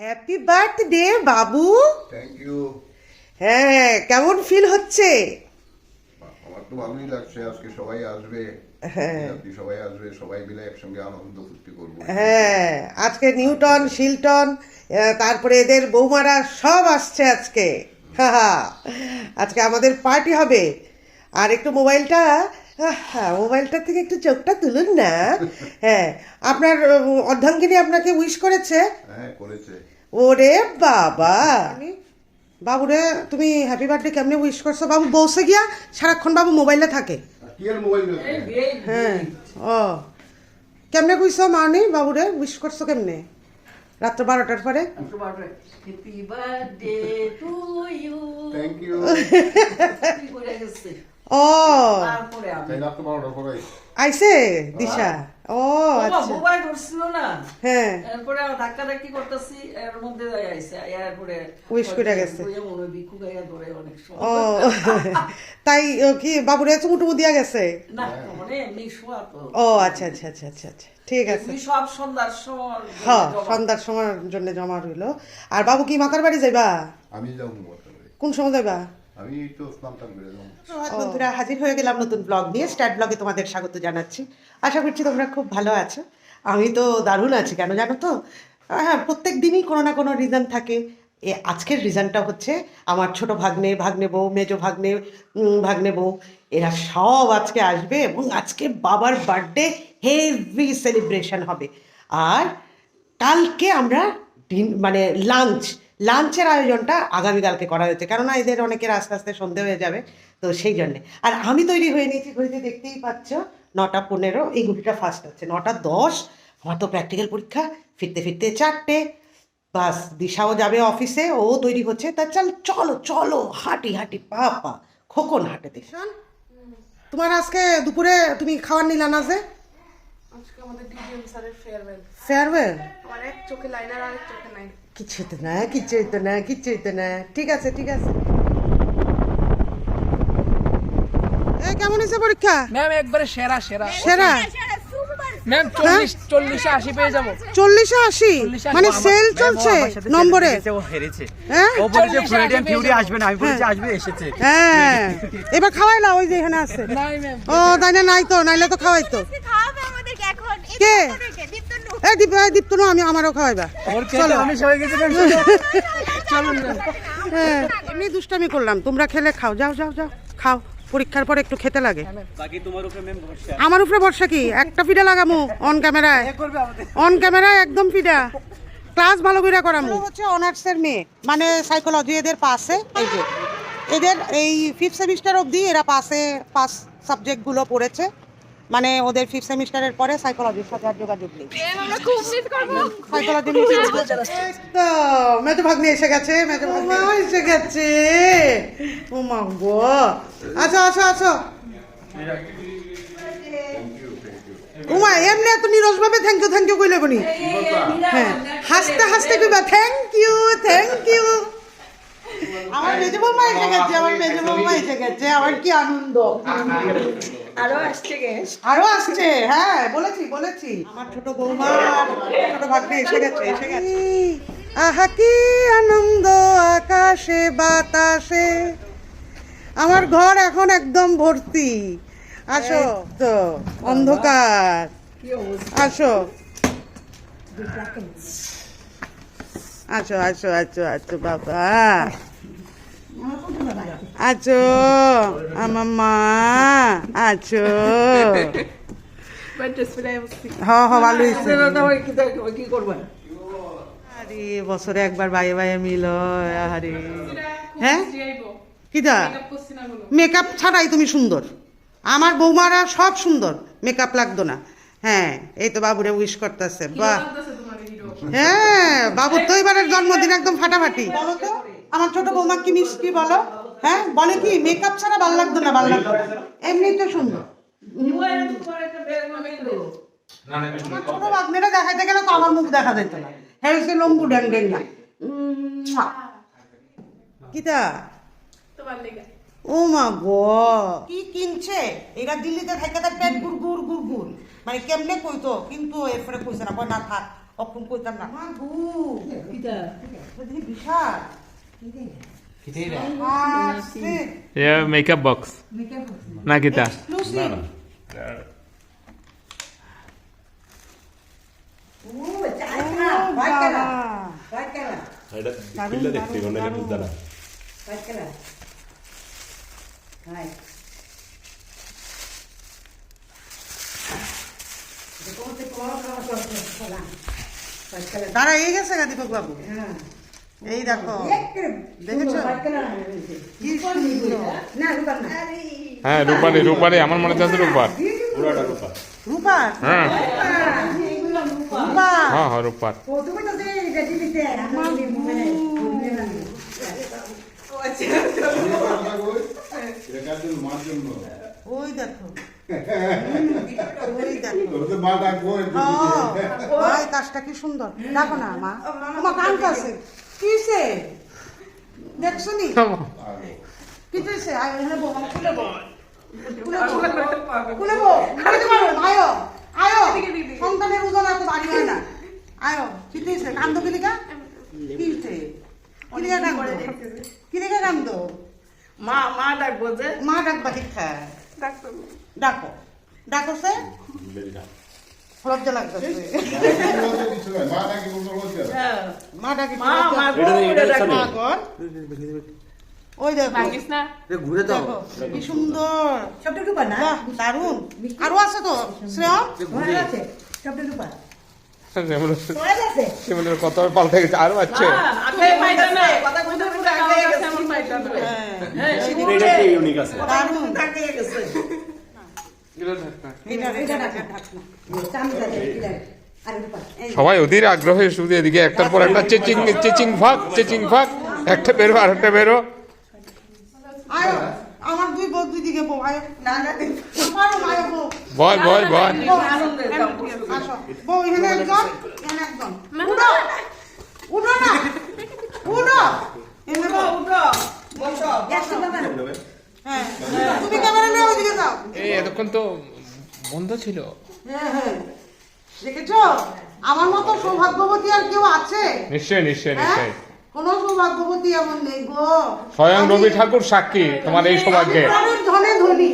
Happy birthday বাবু thank you হ্যাঁ কেমন ফিল হচ্ছে? আমার তো ভালোই লাগছে আজকে সবাই আসবে। হ্যাঁ। সবাই আসবে সবাই মিলে একসঙ্গে আনন্দ ফুর্তি করব। হ্যাঁ আজকে নিউটন শিলটন তারপরে এদের বৌমারা সব আসছে আজকে। আজকে আমাদের পার্টি হবে। আর একটু মোবাইলটা হ্যাঁ মোবাইলটা থেকে একটু চোখটা তুলুন না। হ্যাঁ আপনার অর্ধাঙ্গিনী আপনাকে উইশ করেছে? হ্যাঁ করেছে। ওরে বাবা। বাবুরে তুমি হ্যাপি বার্থডে কেমনে উইশ করছ? বাবু বসে গিয়া সারাক্ষণ বাবু মোবাইলে থাকে। হ্যাঁ ও। কেমনে কইছো মানি বাবুরে উইশ করছ কেমনে? রাত্র বারোটার পরে? Happy birthday to you thank you ও বারোটার পরে আইছে দিশা? ও আচ্ছা। মোবাইল ধরছিল না? হ্যাঁ। এরপরে ধাক্কা ধাক্কি করতেছি এর মধ্যে আইছে এরপরে Wish করে গেছে। হয় ও তাই ও, কি বাবুরে চুমুটুমু দিয়া গেছে? না মানে এমনি শোয়া তো। ও আচ্ছা আচ্ছা আচ্ছা আচ্ছা আচ্ছা। ঠিক আছে। সব সন্ধ্যার সময় হ্যাঁ সন্ধ্যার সময়ের জন্য জমা রইল। আর বাবু কি মাতার বাড়ি যাইবা? আমি যাব কোন সময় যাইবা? আমি এই তো করে যাব বন্ধুরা হাজির হয়ে গেলাম নতুন ব্লগ নিয়ে স্টার্ট ব্লগে তোমাদের স্বাগত জানাচ্ছি। আশা করছি তোমরা খুব ভালো আছো। আমি তো দারুণ আছি, কেন জানো তো? হ্যাঁ প্রত্যেক দিনই কোনো না কোনো রিজন থাকে। এ, আজকের রিজনটা হচ্ছে আমার ছোট ভাগ্নে ভাগ্নে বউ, মেজো ভাগ্নে ভাগ্নে বউ। এরা সব আজকে আসবে এবং আজকে বাবার বার্থডে হেভি সেলিব্রেশন হবে। আর কালকে আমরা মানে লাঞ্চ লাঞ্চের আয়োজনটা আগামীকালকে করা হয়েছে। কেননা এদের অনেকের আস্তে আস্তে সন্ধে হয়ে যাবে তো সেই জন্যে। আর আমি তৈরি হয়ে নিয়েছি ঘড়িতে দেখতেই পাচ্ছ নটা পনেরো এই ঘড়িটা ফার্স্ট হচ্ছে। নটা দশ আমার তো প্র্যাকটিক্যাল পরীক্ষা ফিরতে ফিরতে চারটে বাস দিশাও যাবে অফিসে ও তৈরি হচ্ছে তা চল চলো চলো হাঁটি হাঁটি পা পা খোকন হাঁটে দিশান। তোমার আজকে দুপুরে তুমি খাবার নিলা না যে? আজকে আমাদের ডিডিএম স্যারের ফেয়ারওয়েল ফেয়ারওয়েল আমার এক চোখে লাইনার আর এক চোখে নাই। কিচ্ছু হতো না কিচ্ছু হতো না কিচ্ছু হতো না ঠিক আছে ঠিক আছে। এ কেমন হয়েছে পরীক্ষা? ম্যাম একবারে সেরা সেরা। সেরা? ম্যাম চল্লিশ চল্লিশে আশি পেয়ে যাব। চল্লিশে আশি? মানে সেল চলছে নম্বরে? ও হেরেছে। হ্যাঁ? ও বলেছে চল্লিশে ফ্লোরিডিয়ান ফিউরি আসবে না আমি বলেছি আসবে এসেছে। হ্যাঁ। এবার খাওয়াইলা ওই যে এখানে আছে। ও তাই না নাই তো নাইলে তো খাওয়াইতো খাওয়াবে আমাদেরকে এখন এই কে? এই দীপ এই দীপ্ত না আমি আমারও খাওয়াইবা। খেতে আমি সবাই গেছে চলুন হ্যাঁ এমনি দুষ্টামি করলাম তোমরা খেলে খাও যাও যাও যাও খাও পরীক্ষার পর একটু খেতে লাগে। বাকি তোমার উপরে ম্যাম ভরসা। আমার উপরে ভরসা কি? একটা ফিডা লাগামো অন ক্যামেরায় অন ক্যামেরায় একদম ফিডা। ক্লাস ভালো করে করামু। হচ্ছে অনার্সের মেয়ে মানে সাইকোলজি এদের পাশে এই যে। এদের এই ফিফথ সেমিস্টার অবধি এরা পাশে পাস সাবজেক্টগুলো পড়েছে। মানে ওদের ফিফথ সেমিস্টারের পরে সাইকোলজির সাথে আর যোগাযোগ নেই। সাইকোলজি তো মেজো ভাগ্নে এসে গেছে মেজো ভাগ্নে এসে গেছে। ও মা গো আচ্ছা আচ্ছা আচ্ছা। উমা এমনি এত নিরস ভাবে থ্যাংক ইউ থ্যাংক ইউ কইলে বনি? হ্যাঁ হাসতে হাসতে কইবা থ্যাংক ইউ থ্যাংক ইউ আমার মেজো বৌমা এসে গেছে আমার মেজো বৌমা এসে গেছে আমার কি আনন্দ। আরও আসছে গেস্ট আরও আসছে হ্যাঁ বলেছি বলেছি। আমার ছোট বৌমা ছোট ভাগ্নে এসে গেছে এসে গেছে। আহা কি আনন্দ আকাশে বাতাসে। আমার ঘর এখন একদম ভর্তি। আসো তো অন্ধকার। আসো। আছো আছো আছো আছো বাবা। আছো? আমার মা আছো? আরে বছরে একবার বাইরে বাইরে মিল আরে হ্যাঁ? কিটা? মেকআপ ছাড়াই তুমি সুন্দর। আমার বৌমারা সব সুন্দর। মেকআপ লাগতো না। হ্যাঁ এই তো বাবুরে উইশ করতেছে। বাহ। হ্যাঁ বাবুর তো এবারের জন্মদিন একদম ফাটাফাটি। বলো। তো আমার ছোট বৌমা কি মিষ্টি বলো? হ্যাঁ? বলে কি মেকআপ ছাড়া ভালো লাগতো না ভালো লাগতো? না। এমনিতে সুন্দর। ছোট বাগনেরা দেখাইতে গেলে তো আমার মুখ দেখা যেত না। হ্যাঁ সে লম্বু ড্যাং ড্যাং না কিতা? ও মা গো। কি কিনছে? এরা দিল্লিতে থাকে তার পেট গুড় গুড় গুড় গুড়। মানে কেমনে কইতো? কিন্তু এরপরে কইছে না কয় না থাক অপম কইতাম না। মা গু। বিশাল। মেকআপ বক্স না কিতা দাঁড়া এই গেছে গা দীপক বাবু এই দেখো। দেখেছ? কি হ্যাঁ রূপালি রূপালি আমার মনে হচ্ছে রূপার। রূপার? হ্যাঁ। হ্যাঁ হ্যাঁ রূপার। ওই দেখো। ওই কাজটা কি সুন্দর। দেখো না মা। তোমার কান কাছে কিসে দেখছ নি? কি হয়েছে আয় এখানে বউ আমার খুলে বউ খুলে বউ আয়ো আয়ো সন্তানের ওজন এত ভারী হয় না। আয়ো কি হয়েছে কান্দ কিলিকা? কি হয়েছে কিলিকা কান্দ। কিলিকা কান্দ? মা মা ডাকবো যে। মা ডাকবা দীক্ষা ডাক্তার ডাকো। ডাকো সে? লজ্জা লাগতেছে। মা ডাকি মা মা এটা তো- এটা তো মা কর ওই দেখো। ঘুরে দাও কি সুন্দর। দারুণ। আরও আছে তো কত পাল্টে গেছে আরও আছে। কথা সবাই ওদের আগ্রহে শুধু এদিকে একটার পর একটা চেচিং চেচিং ভাগ চেচিং ভাগ একটা বেরো আর একটা বেরো। আয়ো আমার দুই বউ দুই দিকে বউ আয়ো। না না বউ। এখানে একজন এখানে একজন। উঠো উঠো না উঠো। এখানে উঠো বসো হ্যাঁ তুমি ক্যামেরা নিয়ে ওইদিকে যাও এই এতক্ষণ তো বন্ধ ছিল। হ্যাঁ হ্যাঁ। দেখেছ? আমার মতো সৌভাগ্যবতী আর কেউ আছে? নিশ্চয়ই নিশ্চয়ই হ্যাঁ? নিশ্চয়ই। কোন সৌভাগ্যবতী এমন নেই গো। স্বয়ং রবি ঠাকুর সাক্ষী তোমার এই সৌভাগ্যে। ধনে ধনী।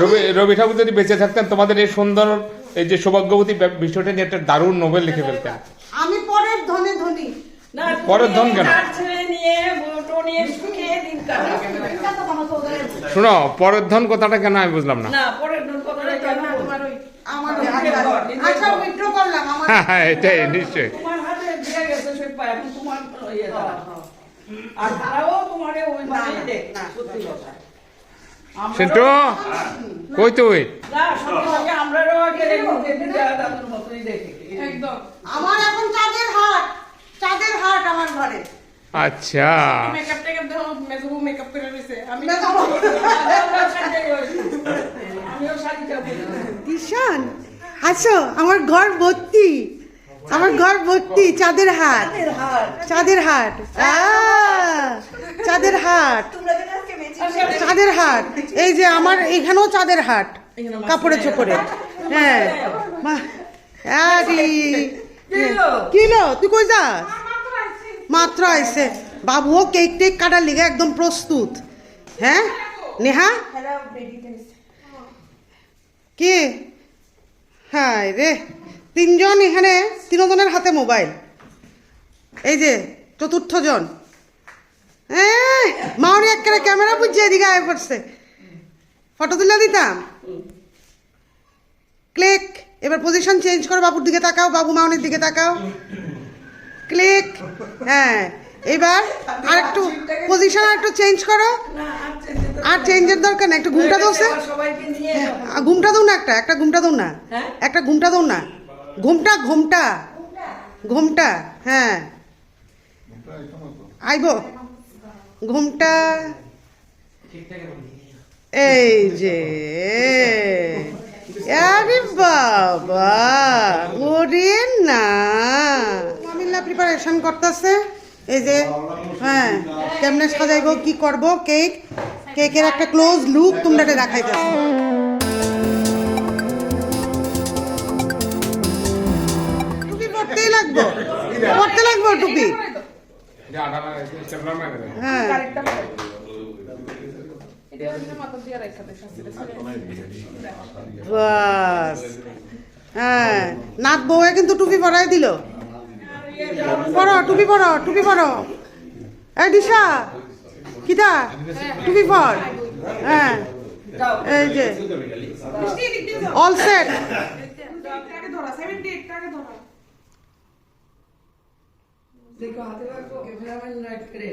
রবি রবি ঠাকুর যদি বেঁচে থাকতেন তোমাদের এই সুন্দর এই যে সৌভাগ্যবতী বিষয়টা নিয়ে একটা দারুণ নোবেল লিখে ফেলতেন। আমি পরের ধনে ধনী। পরের ধন কেন? শোনো, পরের ধন কথাটা কেন আমি বুঝলাম না? হ্যাঁ হ্যাঁ এটাই, নিশ্চয়ই। সিন্টু, কই তুই? আমার এখন চাঁদের হাট। চাঁদের হাট আমার ঘরে। আচ্ছা। মেকআপ টেকআপ দেখো মেজবু মেকআপ করে রয়েছে আমি আমরাও শাড়ি পরি। আমিও শাড়িটা পরি। কিষান আসো আমার ঘর ভর্তি। আমার ঘর ভর্তি চাঁদের হাট। চাঁদের হাট। চাঁদের হাট। চাঁদের হাট। এই যে আমার এখানেও চাঁদের হাট। কাপড়ে চোপড়ে। হ্যাঁ। মা- আরে, কিলো? তুই কই যাস? মাত্র আইছে। বাবুও কেক টেক কাটার লিগে একদম প্রস্তুত। হ্যাঁ? নেহা? কে? হায় রে। তিনজন এখানে তিনজনের হাতে মোবাইল। এই যে চতুর্থ জন মাওনি একেবারে ক্যামেরা বুঝছে এদিকে আয় পড়ছে ফটো তুলে দিতাম? ক্লিক। এবার পজিশন চেঞ্জ করো বাবুর দিকে তাকাও বাবু মাউনির দিকে তাকাও। ক্লিক হ্যাঁ এবার আর একটু পজিশন আর একটু চেঞ্জ করো। আর চেঞ্জের দরকার না একটু ঘুমটা যাব। আ, ঘুমটা দাও না একটা একটা ঘুমটা দাও না। হ্যাঁ? একটা ঘুমটা দাও না। ঘুমটা ঘুমটা ঘুমটা হ্যাঁ। আইব। ঘুমটা। এই যে। আরে বাবা ওরে না। মামিল্লা প্রিপারেশন করতেছে। এই যে হ্যাঁ কেমনে সাজাইব কি করব কেক কেকের একটা ক্লোজ লুক তোমরা দেখাইতেছে। টুপি পরতেই লাগবো পড়তে লাগবো টুপি। হ্যাঁ। হ্যাঁ। নাথ বউয়ে কিন্তু টুপি পরাই দিল। পরো, টুপি পরো টুপি পরো। এই দিশা, কিতা? টুপি পর। হ্যাঁ। এই যে অল সেট দেখো, হাতে ক্যামেরাম্যান রাইট করে।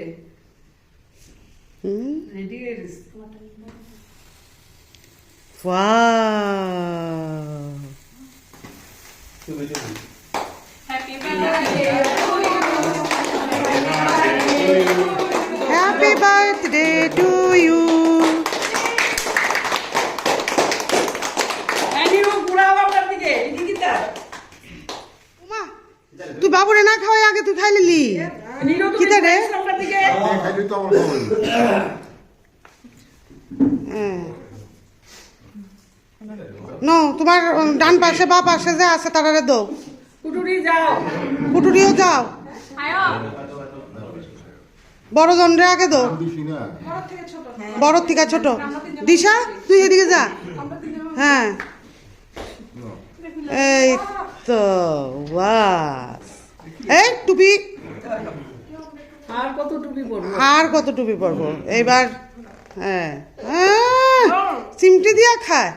Happy birthday Happy birthday to you. তুই বাবুরে না খাওয়াই আগে তুই খাই লিলি নিরো তুমি কিতা রে? দিকে। খাইলে তো আমার খবর নো তোমার ডান পাশে বা পাশে যে আছে তারারে দো কুটুরি যাও। কুটুরিও যাও। বড় জনরে আগে দো বড় থেকে ছোট। দিশা তুই এদিকে যা। হ্যাঁ। এই তো বাস। এই টুপি। আর কত টুপি পরবো আর কত টুপি পরবো এইবার হ্যাঁ। চিমটি দিয়া খায়।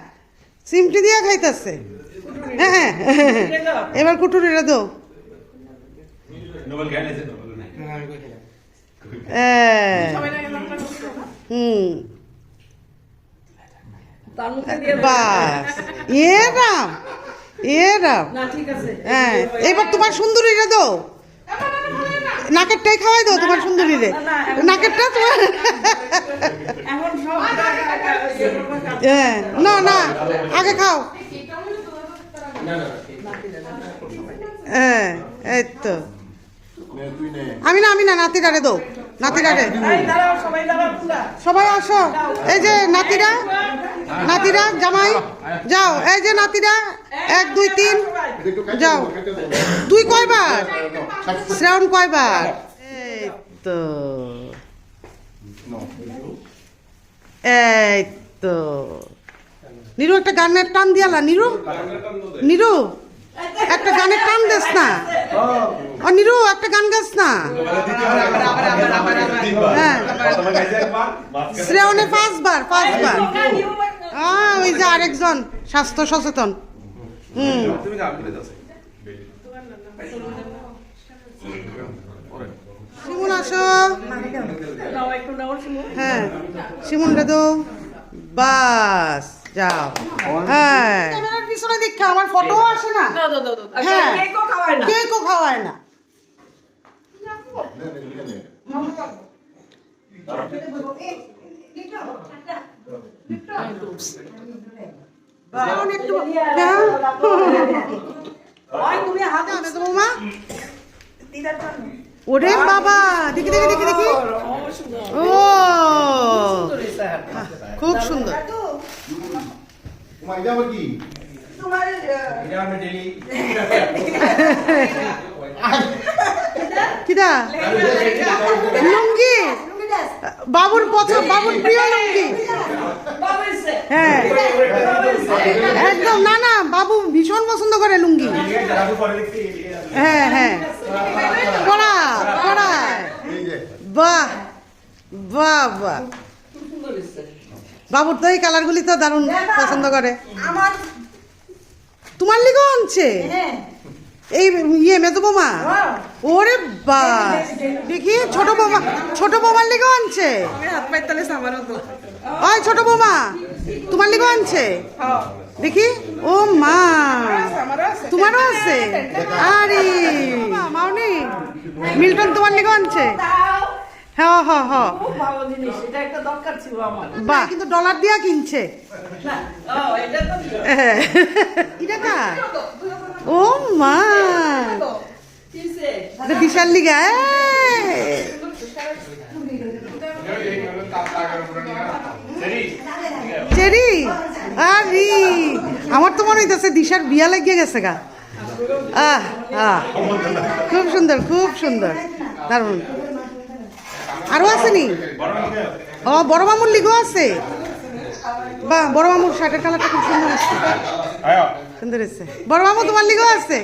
চিমটি দিয়া খাইতেছে। হ্যাঁ এবার কুটুরিরে দো হুম। বাস। এ রাম। এ রাম। হ্যাঁ। এবার তোমার সুন্দরীরে দো নাকেরটাই খাওয়াই দাও তোমার সুন্দরীরে নাকেরটা তোমার ইয়ে হ্যাঁ না না আগে খাও হ্যাঁ এই তো আমি না আমি না নাতিরারে দো। নাতিরারে সবাই আসো। এই যে নাতিরা নাতিরা, জামাই, যাও। এই যে নাতিরা, এক, দুই, তিন, যাও। তুই কয়বার। শ্রাবণ কয়বার? এই তো। এই তো। নিরু একটা গানের টান দিয়ালা, নিরু? নিরু? একটা গানের টান দেস না। ও। নিরু একটা গান গাস না। হ্যাঁ। শ্রেয়নে পাঁচবার পাঁচবার। আহ, ওই যে আরেকজন স্বাস্থ্য সচেতন। হুম। শিমুন আসো। হ্যাঁ। শিমুন দাদু বাস যাও। হ্যাঁ। পিছনে দীক্ষা আমার ফটো আসে না। হ্যাঁ। কেকও খাওয়ায় না। কেকও খাওয়ায় না। নে, নে, নে, নে। এখন একটু হ্যাঁ ওরে বাবা দেখি দেখি দেখি দেখি। ও খুব সুন্দর। তোমার কিদা? লুঙ্গি? বাবুর পছন্দ বাবুর প্রিয় লুঙ্গি। হ্যাঁ। একদম না না বাবু ভীষণ পছন্দ করে লুঙ্গি। হ্যাঁ হ্যাঁ। পড়া পড়া বাহ বাহ বাহ। বাবুর তো এই কালারগুলি তো দারুণ পছন্দ করে। আমার তোমার লিগো আনছে এই ইয়ে মেজো বোমা ওরে বা দেখি ছোট বোমা ছোট বোমার লিগো আনছে ওই ছোট বোমা তোমার লিগো আনছে দেখি ও মা তোমারও আছে আরে মাউনি মিল্টন তোমার লিগো আনছে হ্যাঁ হ্যাঁ হ্যাঁ। খুব ভালো জিনিস এটা একটা দরকার ছিল আমার। বাহ। কিন্তু ডলার দিয়া কিনছে। ও এটা তো কার? ও মা। এটা বিশাল লিগা চেরি? আরে। আমার তো মনে হইতেছে দিশার বিয়া লাগিয়ে গেছে গা। আহ আহ। খুব সুন্দর খুব সুন্দর। দারুণ। আরও আসেনি ও বড় মামুর লিগো আছে? বা বড় মামুর শার্টের কালারটা খুব সুন্দর আছে। সুন্দর আছে বড় মামু তোমার লিগো আছে?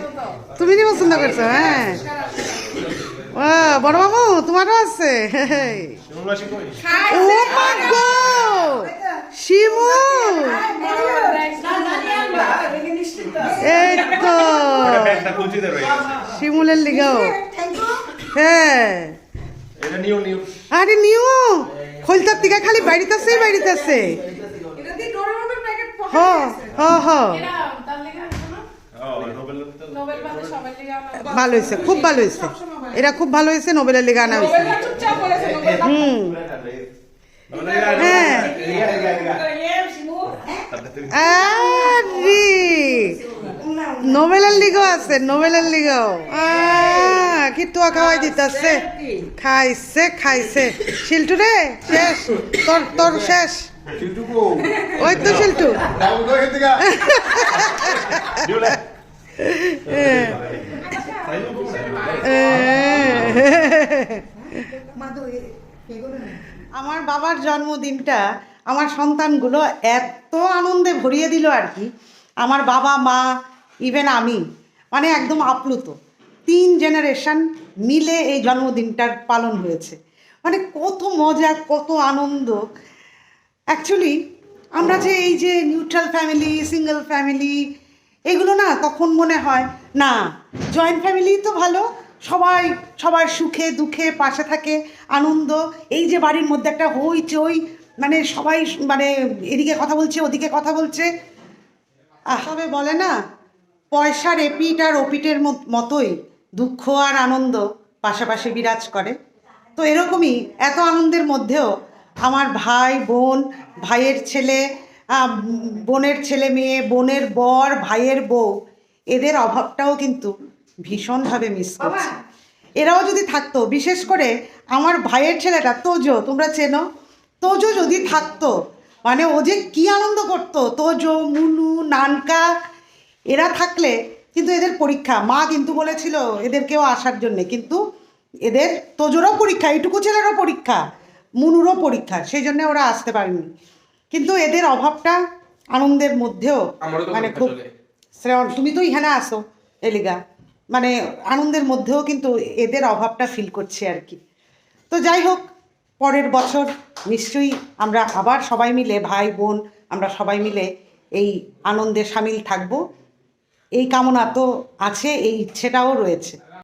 তুমি নি পছন্দ করছ হ্যাঁ? ও বড় মামু তোমারও আছে? ও শিমু! এই তো। শিমুলের লিগাও। হ্যাঁ। আরে নিউ খোলতার দিকে খালি বাড়িতেছে বাড়িতেছে এটা দিয়ে ডোরেমনের প্যাকেট হ হ হ নোবেল বাদে সবাই লিগে আমরা ভালো হয়েছে খুব ভালো হয়েছে। এটা খুব ভালো হয়েছে নোবেলের লিগে আনা হয়েছে। হুম। হ্যাঁ। নোবেলের লিগও আছে নোবেলের লিগও। আহ, কি তোয়া খাওয়াই দিতেছে খাইছে খাইছে শিল্টু রে শেষ। তোর তোর শেষ। ওই তো শিল্টু। আমার বাবার জন্মদিনটা আমার সন্তানগুলো এত আনন্দে ভরিয়ে দিল আর কি। আমার বাবা মা ইভেন আমি মানে একদম আপ্লুত। তিন জেনারেশন মিলে এই জন্মদিনটার পালন হয়েছে। মানে কত মজা, কত আনন্দ। অ্যাকচুয়ালি আমরা যে এই যে নিউট্রাল ফ্যামিলি সিঙ্গেল ফ্যামিলি এগুলো না তখন মনে হয়, না জয়েন্ট ফ্যামিলি তো ভালো, সবাই, সবার সুখে দুঃখে পাশে থাকে, আনন্দ। এই যে বাড়ির মধ্যে একটা হই চই মানে সবাই মানে এদিকে কথা বলছে, ওদিকে কথা বলছে। তবে বলে না, পয়সার এপিট আর ওপিটের মতোই। দুঃখ আর আনন্দ পাশাপাশি বিরাজ করে। তো এরকমই এত আনন্দের মধ্যেও আমার ভাই বোন ভাইয়ের ছেলে বোনের ছেলে মেয়ে বোনের বর ভাইয়ের বউ এদের অভাবটাও কিন্তু ভীষণভাবে মিস করছে। এরাও যদি থাকতো বিশেষ করে আমার ভাইয়ের ছেলেটা তোজো তোমরা চেনো? তোজো যদি থাকতো মানে ও যে কী আনন্দ করতো তোজো মুনু নানকা এরা থাকলে কিন্তু এদের পরীক্ষা। মা কিন্তু বলেছিল এদেরকেও আসার জন্যে কিন্তু এদের তোজোরও পরীক্ষা এইটুকু ছেলেরও পরীক্ষা মুনুরও পরীক্ষা সেই জন্য ওরা আসতে পারেনি। কিন্তু এদের অভাবটা আনন্দের মধ্যেও মানে খুব চলে। শ্রেয়ণ তুমি তো এখানে আসো এলিগা। মানে আনন্দের মধ্যেও কিন্তু এদের অভাবটা ফিল করছে আর কি। তো যাই হোক পরের বছর নিশ্চয়ই আমরা আবার সবাই মিলে ভাই বোন আমরা সবাই মিলে এই আনন্দে সামিল থাকব। এই কামনা তো আছে এই ইচ্ছেটাও রয়েছে।